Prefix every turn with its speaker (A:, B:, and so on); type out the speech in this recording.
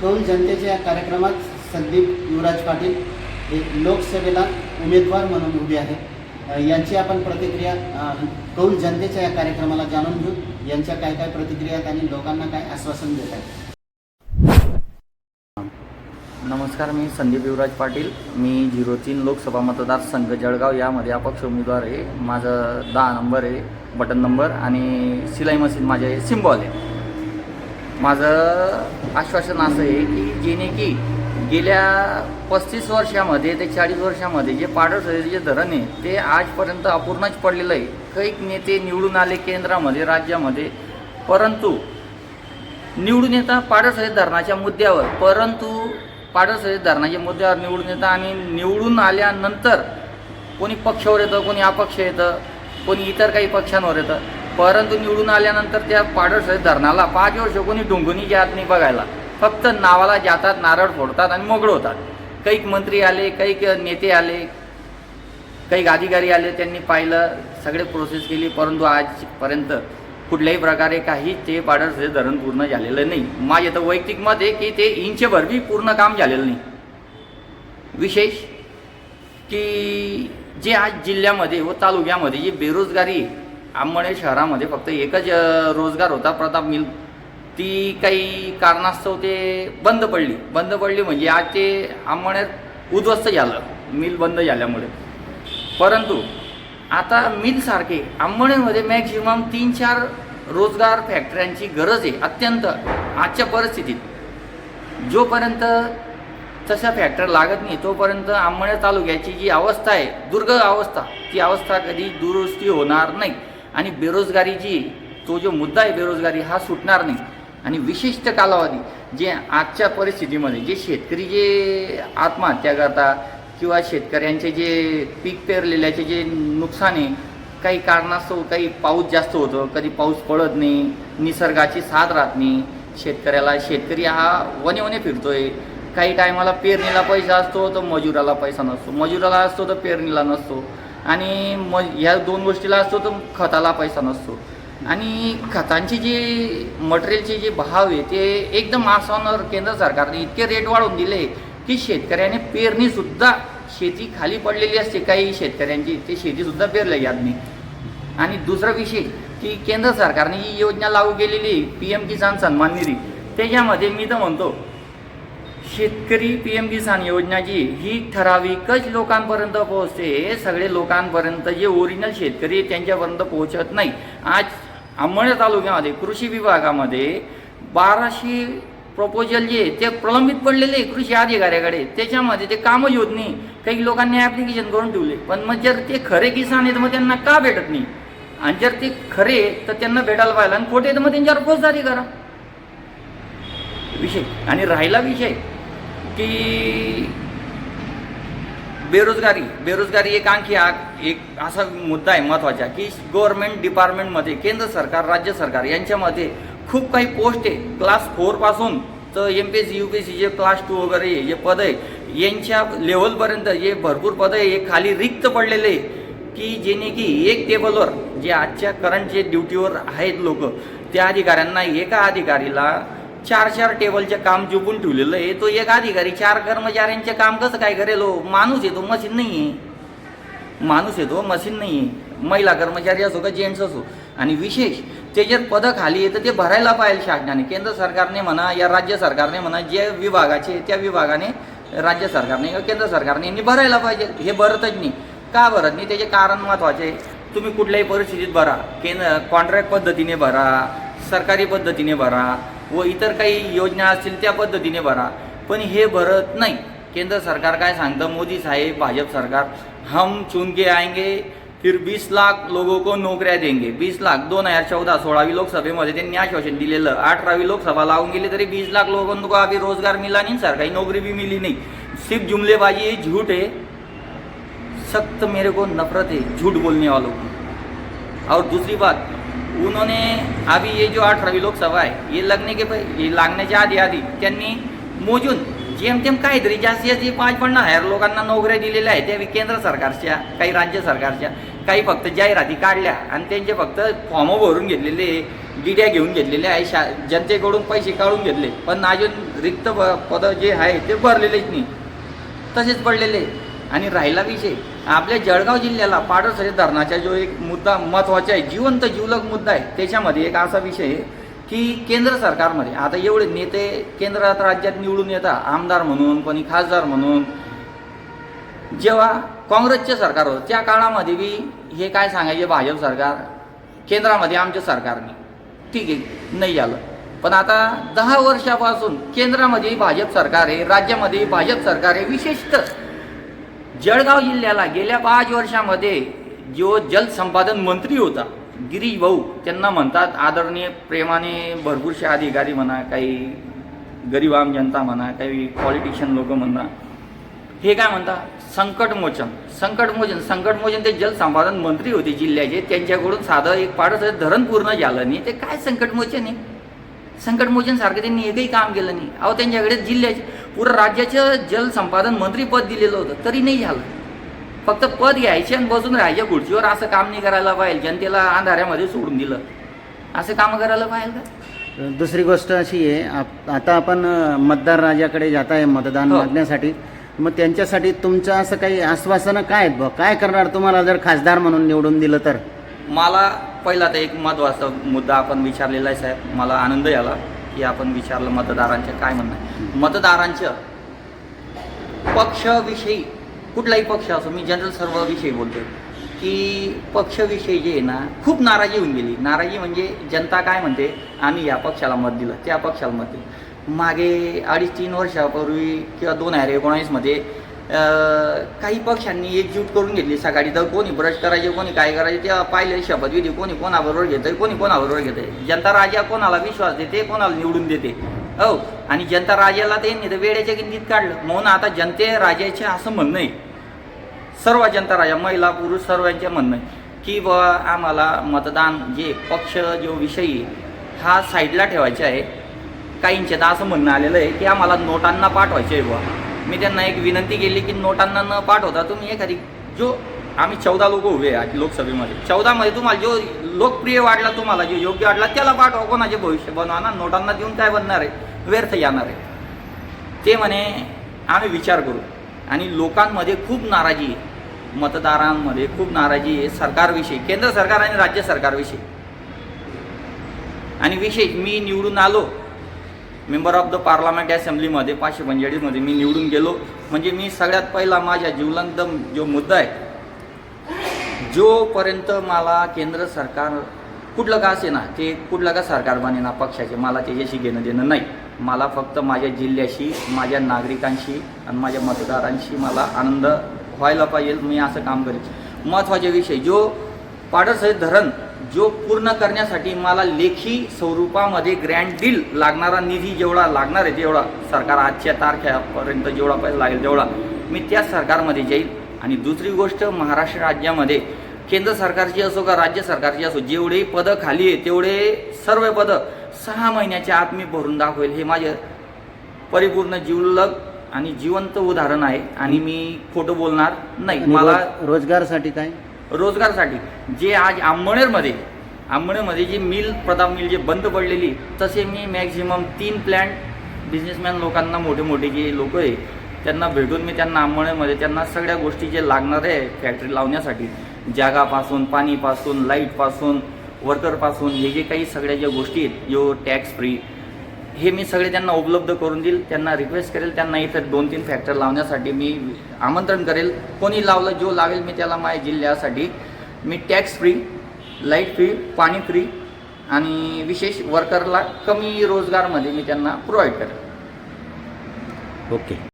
A: कौल जनतेच्या या कार्यक्रमात संदीप युवराज पाटील हे लोकसभेला उमेदवार म्हणून उभे आहेत यांची आपण प्रतिक्रिया अ, कौल जनतेच्या या कार्यक्रमाला जाणून घेऊ. यांच्या काय काय प्रतिक्रिया आहेत आणि लोकांना काय आश्वासन देत आहेत?
B: नमस्कार मी संदीप युवराज पाटील. मी झिरो तीन लोकसभा मतदारसंघ जळगाव यामध्ये अपक्ष उमेदवार आहे. माझं दहा नंबर आहे बटन नंबर आणि सिलाई मशीन माझे सिम्बॉल आहे. माझं आश्वासन असं आहे की जेणे की गेल्या पस्तीस वर्षामध्ये ते चाळीस वर्षामध्ये जे पाडळसरीचं जे धरण आहे ते आजपर्यंत अपूर्णच पडलेलं आहे. कैक नेते निवडून आले केंद्रामध्ये राज्यामध्ये परंतु निवडून येता पाडळसरी धरणाच्या मुद्द्यावर. परंतु पाडळसरी धरणाच्या मुद्द्यावर निवडून येतं आणि निवडून आल्यानंतर कोणी पक्षावर येतं कोणी अपक्ष येतं कोणी इतर काही पक्षांवर येतं. परंतु निवडून आल्यानंतर त्या पाडळसरी धरणाला पाच वर्ष कोणी डुंगुनी जात नाही बघायला. फक्त नावाला जातात नारळ फोडतात आणि मोकळं होतात. काही मंत्री आले काही नेते आले काही अधिकारी आले त्यांनी पाहिलं सगळे प्रोसेस केली परंतु आजपर्यंत कुठल्याही प्रकारे काही ते पाडळसरे धरण पूर्ण झालेलं नाही. माझे तर वैयक्तिक मत आहे की ते इंचभर बी पूर्ण काम झालेलं नाही. विशेष की जे आज जिल्ह्यामध्ये व तालुक्यामध्ये जी बेरोजगारी आहे, शहरामध्ये फक्त एकच रोजगार होता. प्रताप मिल ती काही कारणास्तव ते बंद पडली. बंद पडली म्हणजे आज ते आंबण्यात उद्ध्वस्त झालं. मिल बंद झाल्यामुळे. परंतु आता मिलसारखे आंबणेमध्ये मॅक्झिमम तीन चार रोजगार फॅक्टऱ्यांची गरज आहे. अत्यंत आजच्या परिस्थितीत. जोपर्यंत तशा फॅक्टर लागत नाही तोपर्यंत आंबण्या तालुक्याची जी अवस्था आहे दुर्ग अवस्था ती अवस्था कधी दुरुस्ती होणार नाही. आणि बेरोजगारी जी तो जो मुद्दा आहे बेरोजगारी हा सुटणार नाही. आणि विशिष्ट कालावधी जे आजच्या परिस्थितीमध्ये जे शेतकरी जे आत्महत्या करतात किंवा शेतकऱ्यांचे जे पीक पेरलेल्याचे जे नुकसान आहे काही कारणास्तव काही पाऊस जास्त होतो कधी पाऊस पडत नाही निसर्गाची साथ राहत नाही शेतकऱ्याला शेतकरी हा वने वने फिरतोय. काही टायमाला पेरणीला पैसा असतो तर मजुराला पैसा नसतो. मजुराला असतो तर पेरणीला नसतो. आणि मग ह्या दोन गोष्टीला असतो तर खताला पैसा नसतो. आणि खतांची जी मटेरियलचे जे भाव आहे ते एकदम आसमानावर केंद्र सरकारने इतके रेट वाढवून दिले की शेतकऱ्याने पेरणीसुद्धा शेती खाली पडलेली असते काही शेतकऱ्यांची. ते शेतीसुद्धा पेरलं जात नाही आणि दुसरा विषय की केंद्र सरकारने ही योजना लागू केलेली पी एम किसान सन्मान निधी त्याच्यामध्ये मी तर म्हणतो शेतकरी पी एम किसान योजना जी ही ठराविकच लोकांपर्यंत पोहोचते. हे सगळे लोकांपर्यंत जे ओरिजिनल शेतकरी त्यांच्यापर्यंत पोहोचत नाही. आज अंबळे तालुक्यामध्ये कृषी विभागामध्ये बाराशे प्रपोजल जे ते प्रलंबित पडलेले कृषी अधिकाऱ्याकडे. त्याच्यामध्ये ते कामच होत नाही. काही लोकांनी ॲप्लिकेशन करून ठेवले. पण मग जर ते खरे किसान आहेत मग त्यांना का भेटत नाही? आणि जर ते खरे तर त्यांना भेटायला पाहिजे आणि खोटे तर मग त्यांच्यावर फौजदारी करा. विषय. आणि राहिला विषय. की बेरोजगारी. बेरोजगारी एक आणखी एक असा मुद्दा आहे महत्त्वाचा की गव्हर्नमेंट डिपार्टमेंटमध्ये केंद्र सरकार राज्य सरकार यांच्यामध्ये खूप काही पोस्ट आहे. क्लास फोरपासून तर M P S C U P S C जे क्लास टू वगैरे जे पद आहे यांच्या लेवलपर्यंत जे भरपूर पदं आहे हे खाली रिक्त पडलेले आहे. की जेणे की एक टेबलवर जे आजच्या करंट जे ड्युटीवर आहेत लोक त्या अधिकाऱ्यांना एका अधिकारीला चार चार टेबलचे काम जुपून ठेवलेलं आहे. तो एक अधिकारी चार कर्मचाऱ्यांचे काम कसं काय करेल हो? माणूस येतो मशीन नाही आहे. माणूस येतो मशीन नाही आहे. महिला कर्मचारी असो का जेंट्स असो. आणि विशेष ते जर पदं खाली येतं तर ते भरायला पाहिजे शासनाने. केंद्र सरकारने म्हणा या राज्य सरकारने म्हणा जे विभागाचे त्या विभागाने राज्य सरकारने किंवा केंद्र सरकारने यांनी भरायला पाहिजे. हे भरतच नाही. का भरत नाही? त्याचे कारण महत्त्वाचे आहे. तुम्ही कुठल्याही परिस्थितीत भरा. केंद्र कॉन्ट्रॅक्ट पद्धतीने भरा. सरकारी पद्धतीने भरा. व इतर काही योजना असतील त्या पद्धतीने भरा. पण हे भरत नाही. केंद्र सरकार काय सांगतं? मोदी साहेब भाजप सरकार हम चुन के आएंगे फिर 20 लाख लोगों को नोकऱ्या देंगे. 20 लाख दोन हजार चौदा सोळावी लोकसभेमध्ये त्यांनी आश्वासन दिलेलं. अठरावी लोकसभा लावून गेली तरी वीस लाख लोगों को अभी रोजगार मिला नाही सरकारी नोकरी भी मिली नहीं. सिर्फ जुमलेबाजी झूठ है सख्त मेरे को नफरत है झूठ बोलने वालों की. और दूसरी बात उन्होंने अभी ये जो अठरावी लोकसभा आहे ये लगने के पहि- हे लागण्याच्या आधी आधी त्यांनी मोजून जेमतेम काहीतरी जास्तीत जास्त पाच पन्नास हजार लोकांना नोकऱ्या दिलेल्या आहेत त्या केंद्र सरकारच्या काही राज्य सरकारच्या काही फक्त जाहिराती काढल्या आणि त्यांचे फक्त फॉर्म भरून घेतलेले डिड्या घेऊन घेतलेले आहे शा जनतेकडून पैसे काढून घेतले पण अजून रिक्त प- पदं जे आहे ते भरलेलेच नाही. तसेच पडलेले. आणि राहिला विषय. आपल्या जळगाव जिल्ह्याला पाडरसरी धरणाचा जो एक मुद्दा महत्त्वाचा आहे जिवंत जीवलग मुद्दा आहे त्याच्यामध्ये एक असा विषय आहे की केंद्र सरकारमध्ये आता एवढे नेते केंद्रात राज्यात निवडून येतात आमदार म्हणून कोणी खासदार म्हणून. जेव्हा काँग्रेसचे सरकार होतं त्या काळामध्ये बी हे काय सांगायचे भाजप सरकार केंद्रामध्ये आमच्या सरकारने. ठीक आहे नाही आलं पण आता दहा वर्षापासून केंद्रामध्ये भाजप सरकार आहे राज्यामध्ये भाजप सरकार आहे विशेषतः जळगाव जिल्ह्याला गेल्या पाच वर्षामध्ये जो जलसंपादन मंत्री होता गिरीश भाऊ त्यांना म्हणतात आदरणीय प्रेमाने भरपूरसे अधिकारी म्हणा काही गरीब आम जनता म्हणा काही पॉलिटिशियन लोक म्हणा हे काय म्हणतात संकटमोचन संकटमोचन संकटमोचन ते जलसंपादन मंत्री होते जिल्ह्याचे त्यांच्याकडून साधं एक पाडस धरण पूर्ण झालं नाही. ते काय संकटमोचन आहे? संकटमोचन सारखं त्यांनी एकही काम केलं नाही. अहो त्यांच्याकडे जिल्ह्याचे पुरं राज्याचं जलसंपादन मंत्री पद दिलेलं होतं तरी नाही झालं. फक्त पद घ्यायचे आणि बसून राहायच्या खुर्चीवर असं काम नाही करायला पाहिजे. जनतेला अंधाऱ्यामध्ये सोडून दिलं. असं काम करायला पाहिजे का?
A: दुसरी गोष्ट अशी आहे आता आपण मतदार राजाकडे जात आहे मतदान
B: हो.
A: मागण्यासाठी. मग त्यांच्यासाठी तुमचं असं काही आश्वासनं काय आहेत बुवा? काय करणार तुम्हाला जर खासदार म्हणून निवडून दिलं तर?
B: मला पहिला तर एक महत्त्वाचा मुद्दा आपण विचारलेला आहे साहेब. मला आनंद झाला की आपण विचारलं मतदारांचं काय म्हणणं मतदारांचं पक्षविषयी कुठलाही पक्ष असो मी जनरल सर्वविषयी बोलतो की पक्षविषयी जे आहे ना खूप नाराजी होऊन गेली. नाराजी म्हणजे जनता काय म्हणते? आम्ही या पक्षाला मत दिलं त्या पक्षाला मत दिलं. मागे अडीच तीन वर्षापूर्वी किंवा दोन हजार एकोणावीसमध्ये काही पक्षांनी एकजूट करून घेतली. सकाळी तर कोणी ब्रश करायचे कोणी काय करायचे ते पाहिले शपथविधी कोणी कोणाबरोबर घेतंय कोणी कोणाबरोबर घेतंय. जनता राजा कोणाला विश्वास देते कोणाला निवडून देते? हो आणि जनता राजाला ते नाही तर वेळेच्या किंमतीत काढलं. म्हणून आता जनते राजाचे असं म्हणणं आहे. सर्व जनता राजा महिला पुरुष सर्वांचे म्हणणं आहे की बा आम्हाला मतदान जे पक्ष जो विषयी हा साईडला ठेवायचा आहे. काहींचे तर असं म्हणणं आलेलं आहे की आम्हाला नोटांना पाठवायचे आहे बुवा मी त्यांना एक विनंती केली की नोटांना न पाठवता तुम्ही एखादी जो आम्ही चौदा लोक उभे आहे लोकसभेमध्ये. चौदामध्ये तुम्हाला जो लोकप्रिय वाटला तुम्हाला जो योग्य वाटला त्याला पाठवा. कोणाचे भविष्य बनवा ना? नोटांना देऊन काय बनणार आहे? व्यर्थ येणार आहे. ते म्हणे आम्ही विचार करू. आणि लोकांमध्ये खूप नाराजी आहे. मतदारांमध्ये खूप नाराजी आहे सरकारविषयी केंद्र सरकार आणि राज्य सरकारविषयी. आणि विशेष मी निवडून आलो. मेंबर ऑफ द पार्लमेंट असेंब्लीमध्ये पाचशे पंचेचाळीसमध्ये मी निवडून गेलो. म्हणजे मी सगळ्यात पहिला माझ्या जीवलंत जो मुद्दा आहे जोपर्यंत मला केंद्र सरकार कुठलं का असे ना ते कुठलं का सरकार बने ना पक्षाचे मला त्याच्याशी घेणं देणं नाही. मला फक्त माझ्या जिल्ह्याशी माझ्या नागरिकांशी आणि माझ्या मतदारांशी मला आनंद व्हायला पाहिजे. मी असं काम करेन महत्त्वाचे विषय जो पाडरसहित धरण जो पूर्ण करण्यासाठी मला लेखी स्वरूपामध्ये ग्रँड डील लागणारा निधी जेवढा लागणार आहे तेवढा सरकार आजच्या तारखेपर्यंत जेवढा पैसा लागेल तेवढा मी त्या सरकारमध्ये जाईल. आणि दुसरी गोष्ट महाराष्ट्र राज्यामध्ये केंद्र सरकारची असो का राज्य सरकारची असो जेवढे पदं खाली आहे तेवढे सर्व पदं सहा महिन्याच्या आत मी भरून दाखवेल. हे माझे परिपूर्ण जीवलग आणि जिवंत उदाहरण आहे आणि मी खोटं बोलणार नाही. मला
A: रोज- रोजगारसाठी काय?
B: रोजगारसाठी. जे आज आंबणेरमध्ये आंबणेरमध्ये जे मिल प्रताप मिल जे बंद पडलेली तसे मी मॅक्झिमम तीन प्लॅन्ट बिझनेसमॅन लोकांना मोठे मोठे जे लोक आहे त्यांना भेटून मी त्यांना आंबणेमध्ये त्यांना सगळ्या गोष्टी जे लागणार आहे फॅक्टरी लावण्यासाठी. जागापासून पाणीपासून लाईटपासून वर्करपासून हे जे काही सगळ्या ज्या गोष्टी आहेत जो टॅक्स फ्री हे मी सगळे त्यांना उपलब्ध करून देईल. त्यांना रिक्वेस्ट करेल. त्यांना इथं दोन तीन फॅक्टर लावण्यासाठी मी आमंत्रण करेल. कोणी लावलं जो लावेल मी त्याला माझ्या जिल्ह्यासाठी. मी टॅक्स फ्री लाइट फ्री पाणी फ्री आणि विशेष वर्करला कमी रोजगारमध्ये मी त्यांना प्रोव्हाइड करेल.
A: ओके